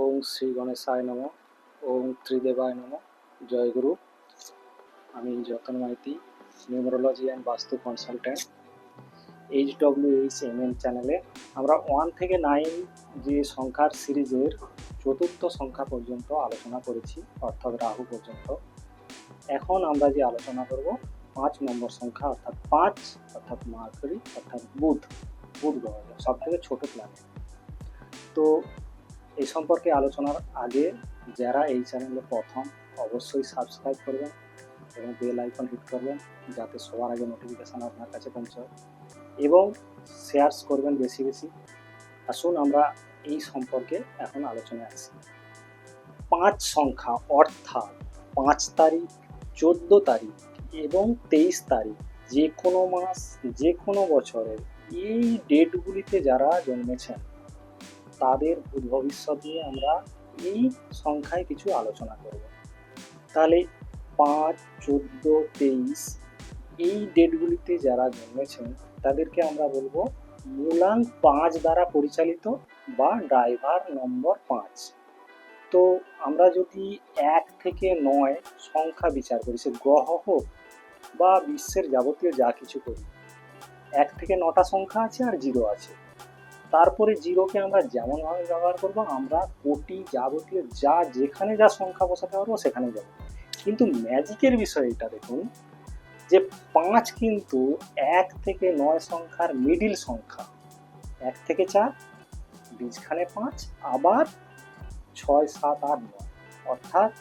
ওং শ্রী গণেশায় নম, ওং ত্রিদেবায় নম। জয়গুরু আমি Jatan Maiti, numerology and vastu consultant, H W H M N চ্যানেলে। আমরা ওয়ান থেকে নাইন যে সংখ্যার সিরিজের চতুর্থ সংখ্যা পর্যন্ত আলোচনা করেছি, অর্থাৎ রাহু পর্যন্ত। এখন আমরা যে আলোচনা করব, পাঁচ নম্বর সংখ্যা, অর্থাৎ পাঁচ, অর্থাৎ মার্করি অর্থাৎ বুধ। বুধ গ্রহ সব থেকে ছোট প্ল্যানেট তো এই সম্পর্কে আলোচনার আগে যারা এই চ্যানেলে প্রথম, অবশ্যই সাবস্ক্রাইব করবেন এবং বেল আইকন হিট করবেন যাতে সবার আগে নোটিফিকেশান আপনার কাছে পৌঁছায় এবং শেয়ারস করবেন বেশি বেশি। আসুন আমরা এই সম্পর্কে এখন আলোচনায় আসি। পাঁচ সংখ্যা, অর্থাৎ পাঁচ তারিখ, চোদ্দ তারিখ এবং তেইশ তারিখ যে কোনো মাস যে কোনো বছরের এই ডেটগুলিতে যারা জন্মেছেন তাদের ভবিষ্যৎ নিয়ে আমরা এই সংখ্যায় কিছু আলোচনা করব। তাহলে পাঁচ, চোদ্দ, তেইশ এই ডেটগুলিতে যারা জন্মেছেন, তাদেরকে আমরা বলব মূলাং পাঁচ দ্বারা পরিচালিত বা ড্রাইভার নম্বর পাঁচ। তো আমরা যদি এক থেকে নয় সংখ্যা বিচার করি, সে গ্রহ হোক বা বিশ্বের যাবতীয় যা কিছু করি, এক থেকে নটা সংখ্যা আছে আর জিরো আছে। তারপরে জিরোকে আমরা যেমনভাবে ব্যবহার করব, আমরা কোটি যাবতীয় যা যেখানে যা সংখ্যা বসাতে পারব সেখানে যাব। কিন্তু ম্যাজিকের বিষয় এটা দেখুন, যে পাঁচ কিন্তু এক থেকে নয় সংখ্যার মিডিল সংখ্যা। এক থেকে চার, বীজখানে পাঁচ, আবার ছয়, সাত, আট, নয়। অর্থাৎ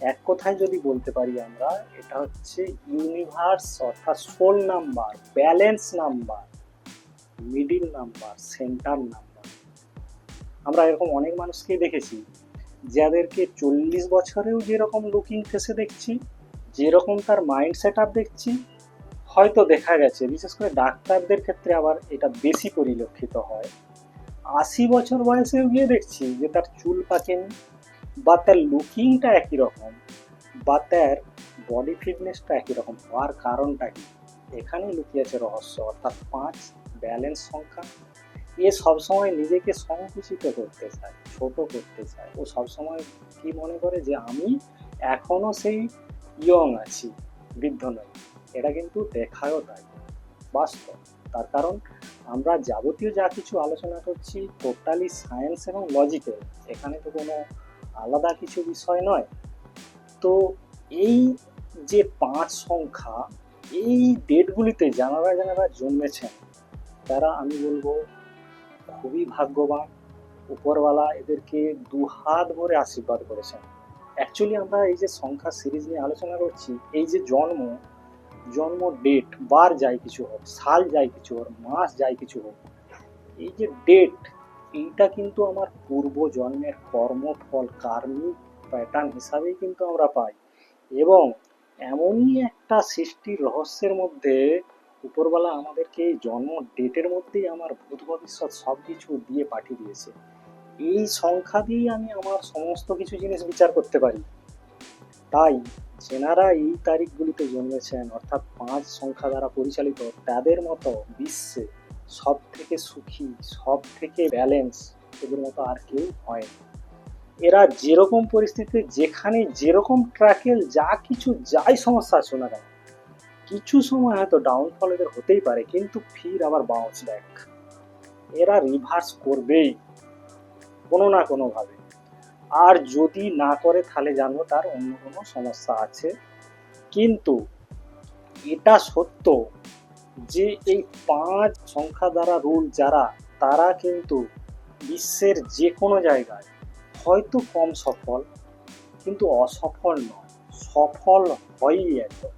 এক কথায় যদি বলতে পারি আমরা, এটা হচ্ছে ইউনিভার্স অর্থাৎ soul number balance number middle number centre number আমরা এরকম অনেক মানুষকেই দেখেছি, যাদেরকে চল্লিশ বছরেও যেরকম লুকিং ফেসে দেখছি, যেরকম তার মাইন্ড সেট আপ দেখছি, হয়তো দেখা গেছে, বিশেষ করে ডাক্তারদের ক্ষেত্রে আবার এটা বেশি পরিলক্ষিত হয়। আশি বছর বয়সেও গিয়ে দেখছি যে তার চুল পাকেনি, বা তার লুকিংটা একই রকম, বা তার বডি ফিটনেসটা একই রকম, হওয়ার কারণটা কি? এখানেই লুকিয়েছে রহস্য, অর্থাৎ পাঁচ ব্যালেন্স সংখ্যা। এ সবসময় নিজেকে সংকুচিত করতে চায়, ছোট করতে চায়। ও সবসময় কি মনে করে যে, আমি এখনও সেই ইয়ং আছি, বৃদ্ধ নই। এটা কিন্তু দেখায়ও তাই বাস্তব। তার কারণ, আমরা যাবতীয় যা কিছু আলোচনা করছি টোটালি সায়েন্স এবং লজিক্যাল এখানে তো কোনো আলাদা কিছু বিষয় নয়। তো এই যে পাঁচ সংখ্যা, এই ডেটগুলিতে যারা যারা জন্মেছেন তারা, আমি বলব, খুবই ভাগ্যবান। উপরওয়ালা এদেরকে দু হাত ভরে আশীর্বাদ করেছেন। অ্যাকচুয়ালি আমরা এই যে সংখ্যা সিরিজ নিয়ে আলোচনা করছি, এই যে জন্ম জন্ম ডেট বার যাই কিছু হোক, সাল যাই কিছু হোক, মাস যাই কিছু হোক, এই যে ডেট এইটা কিন্তু আমার পূর্ব জন্মের কর্মফল, কার্মিক প্যাটার্ন হিসাবেই কিন্তু আমরা পাই। এবং এমনই একটা সৃষ্টির রহস্যের মধ্যে উপরবেলা আমাদেরকে জন্ম ডেটের মধ্যেই আমার ভূত ভবিষ্যৎ সব কিছু দিয়ে পাঠিয়ে দিয়েছে। এই সংখ্যা দিয়েই আমি আমার সমস্ত কিছু জিনিস বিচার করতে পারি। তাই যেনারা এই তারিখগুলিতে জন্মেছেন, অর্থাৎ পাঁচ সংখ্যা দ্বারা পরিচালিত তাদের মতো বিশ্বে সব থেকে সুখী সব থেকে ব্যালেন্স এদের মতো আর কেউ হয় এরা যেরকম পরিস্থিতিতে যেখানে যেরকম ট্র্যাকেল যা কিছু যাই সমস্যা আছে কেন কিছু সময় হয়তো ডাউনফল এদের হতেই পারে, কিন্তু ফির আবার বাউন্স ব্যাক এরা রিভার্স করবেই, কোনো না কোনোভাবে। আর যদি না করে, তাহলে জানব তার অন্য কোনো সমস্যা আছে। কিন্তু এটা সত্য যে এই পাঁচ সংখ্যা দ্বারা রুল যারা, তারা কিন্তু বিশ্বের যে কোনো জায়গায় হয়তো কম সফল, কিন্তু অসফল নয়, সফল হয়ই একদম।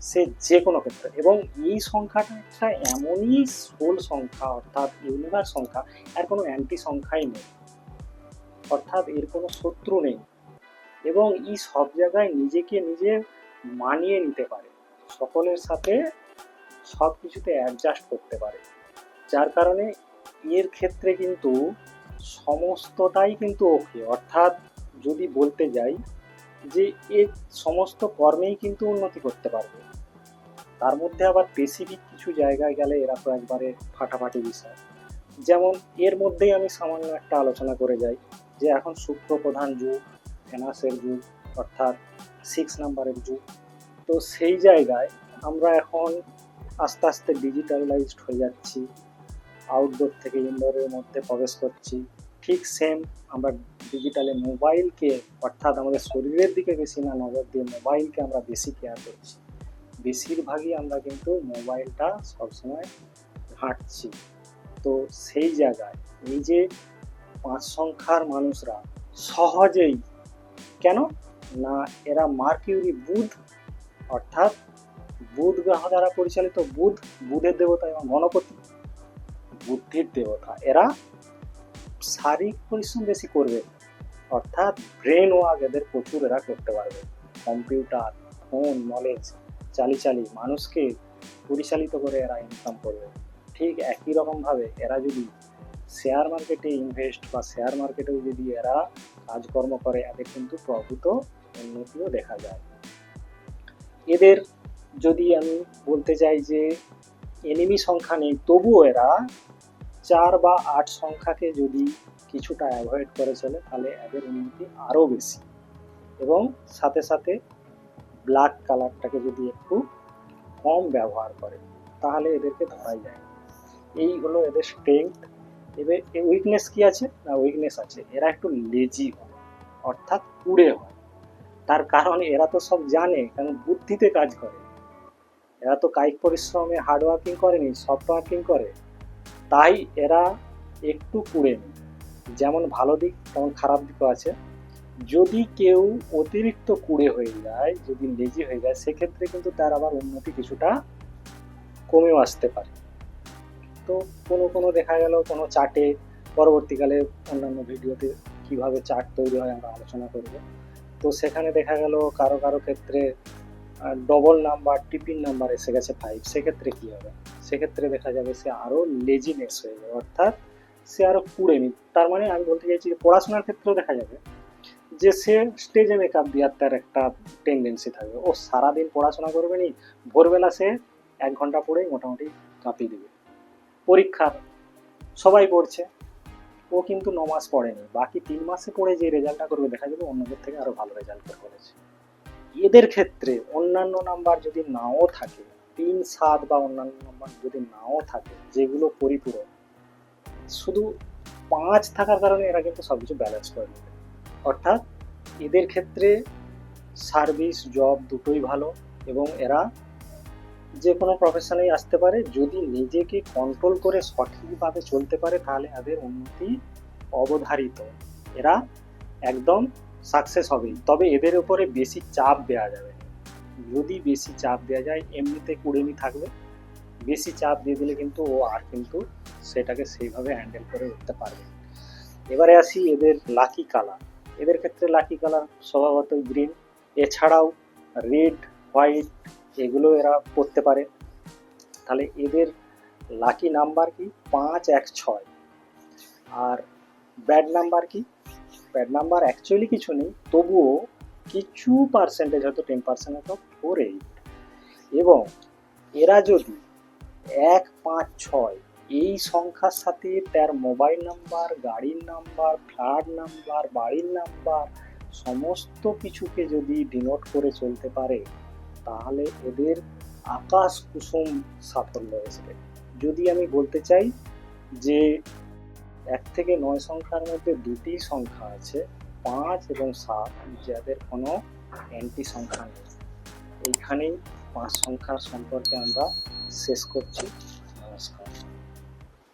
সে যে কোনো ক্ষেত্রে। এবং এই সংখ্যাটা একটা এমনই সোল সংখ্যা, অর্থাৎ ইউনিভার্স সংখ্যা, আর কোনো অ্যান্টি সংখ্যাই নেই। অর্থাৎ এর কোনো শত্রু নেই। এবং এই সব জায়গায় নিজেকে নিজে মানিয়ে নিতে পারে। সকলের সাথে সব কিছুতে অ্যাডজাস্ট করতে পারে। যার কারণে এর ক্ষেত্রে কিন্তু সমস্তটাই কিন্তু ওকে অর্থাৎ যদি বলতে যাই যে এর সমস্ত কর্মেই কিন্তু উন্নতি করতে পারবে। তার মধ্যে আবার স্পেসিফিক কিছু জায়গায় গেলে এরা তো একবারে ফাটাফাটি বিষয়। যেমন এর মধ্যেই আমি সামান্য একটা আলোচনা করে যাই, যে এখন শুক্র প্রধান যুগ, ফেনাসের যুগ, অর্থাৎ সিক্স নাম্বারের যুগ। তো সেই জায়গায় আমরা এখন আস্তে আস্তে ডিজিটালাইজড হয়ে যাচ্ছি আউটডোর থেকে ইনডোরের মধ্যে প্রবেশ করছি। ঠিক সেম আমরা ডিজিটালে মোবাইলকে অর্থাৎ আমাদের শরীরের দিকে বেশি না, নজর দিয়ে মোবাইলকে আমরা বেশি কেয়ার করছি। বেশিরভাগই আমরা কিন্তু মোবাইলটা সবসময় ঘাঁটছি। তো সেই জায়গায় এই যে পাঁচ সংখ্যার মানুষরা সহজেই, কেন? না, এরা মার্কিউরি বুধ, অর্থাৎ বুধ গ্রহ দ্বারা পরিচালিত বুধ, বুধের দেবতা এবং গণপতি। বুদ্ধির দেবতা, এরা শারীরিক পরিশ্রম বেশি করবে, অর্থাৎ ব্রেন ওয়ার্ক এদের প্রচুর এরা করতে পারবে। কম্পিউটার, ফোন, নলেজ চালি চালি মানুষকে পরিচালিত করে এরা ইনকাম করবে। ঠিক একই রকমভাবে এরা যদি শেয়ার মার্কেটে ইনভেস্ট বা শেয়ার মার্কেটেও যদি এরা কাজকর্ম করে, এদের কিন্তু প্রভূত উন্নতিও দেখা যায়। এদের যদি আমি বলতে চাই যে এনিমি সংখ্যা নেই, তবুও এরা চার বা আট সংখ্যাকে যদি কিছুটা অ্যাভয়েড করে চলে, তাহলে এদের উন্নতি আরও বেশি। এবং সাথে সাথে ব্ল্যাক কালারটাকে যদি একটু কম ব্যবহার করে, তাহলে এদেরকে ধরাই যায়। এই হলো এদের স্ট্রেংথ এবার উইকনেস কি আছে? না উইকনেস আছে। এরা একটু লেজি হয়, অর্থাৎ কুড়ে হয়। তার কারণ এরা তো সব জানে, কারণ বুদ্ধিতে কাজ করে। এরা তো কায়িক পরিশ্রমে হার্ড ওয়ার্কিং করেনি সফট ওয়ার্কিং করে। তাই এরা একটু কুড়ে যেমন ভালো দিক, তেমন খারাপ দিকও আছে। যদি কেউ অতিরিক্ত কুড়ে হয়ে যায়, যদি লেজি হয়ে যায়, সেক্ষেত্রে কিন্তু তার আবার উন্নতি কিছুটা কমেও আসতে পারে। তো কোনো কোনো দেখা গেল, কোনো চার্টে পরবর্তীকালে অন্যান্য ভিডিওতে কীভাবে চার্ট তৈরি হয় আমরা আলোচনা করব। তো সেখানে দেখা গেল কারও কারও ক্ষেত্রে ডবল নাম্বার টিপিন নাম্বার এসে গেছে ফাইভ সেক্ষেত্রে কী হবে? সেক্ষেত্রে দেখা যাবে সে আরও লেজিনেস হয়ে যাবে, অর্থাৎ সে আরও কুড়ে নি তার মানে আমি বলতে চাইছি যে পড়াশোনার ক্ষেত্রেও দেখা যাবে যে সে স্টেজে মেকআপ দেওয়ার তার একটা টেন্ডেন্সি থাকবে। ও সারাদিন পড়াশোনা করবে নি, ভোরবেলা সে এক ঘণ্টা পড়েই মোটামুটি কাঁপিয়ে দেবে। পরীক্ষার সবাই পড়ছে, ও কিন্তু ন মাস পড়েনি। বাকি তিন মাসে পড়ে যে রেজাল্টটা করবে, দেখা যাবে অন্যদের থেকে আরও ভালো রেজাল্ট করে করেছে। এদের ক্ষেত্রে অন্যান্য নাম্বার যদি নাও থাকে, তিন, সাত বা অন্যান্য নাম্বার যদি নাও থাকে, যেগুলো পরিপূরক, শুধু পাঁচ থাকার কারণে এরা কিন্তু সবকিছু ব্যালেন্স করে নেবে। অর্থাৎ এদের ক্ষেত্রে সার্ভিস জব দুটোই ভালো এবং এরা যে কোনো প্রফেশনেই আসতে পারে। যদি নিজেকে কন্ট্রোল করে সঠিকভাবে চলতে পারে, তাহলে এদের উন্নতি অবধারিত। এরা একদম সাকসেস হবেই। তবে এদের উপরে বেশি চাপ দেওয়া যাবে যদি বেশি চাপ দেওয়া যায়, এমনিতে কুড়েমি থাকবে। বেশি চাপ দিয়ে দিলে কিন্তু ও আর কিন্তু সেটাকে সেইভাবে হ্যান্ডেল করে উঠতে পারবে এবারে আসি এদের লাকি কালার এদের ক্ষেত্রে লাকি কালার স্বভাবতই গ্রিন। এছাড়াও রেড, হোয়াইট এগুলো এরা করতে পারে। তাহলে এদের লাকি নাম্বার কি? পাঁচ, এক, ছয়। আর ব্যাড নাম্বার কি? ব্যাড নাম্বার অ্যাকচুয়ালি কিছু নেই, তবুও কিছু পার্সেন্টেজ হয়তো টেন পার্সেন্ট হয়তো ফোর এইট এবং এরা যদি এক, পাঁচ, ছয় এই সংখ্যার সাথে তার মোবাইল নাম্বার গাড়ির নাম্বার ফ্ল্যাট নাম্বার বাড়ির নাম্বার সমস্ত কিছুকে যদি ডিনোট করে চলতে পারে, তাহলে ওদের আকাশ কুসুম সাফল্য আসবে। যদি আমি বলতে চাই যে এক থেকে নয় সংখ্যার মধ্যে দুটি সংখ্যা আছে, পাঁচ এবং সাত, যাদের কোনো অ্যান্টি সংখ্যা নেই। এইখানেই পাঁচ সংখ্যার সম্পর্কে আমরা শেষ করছি।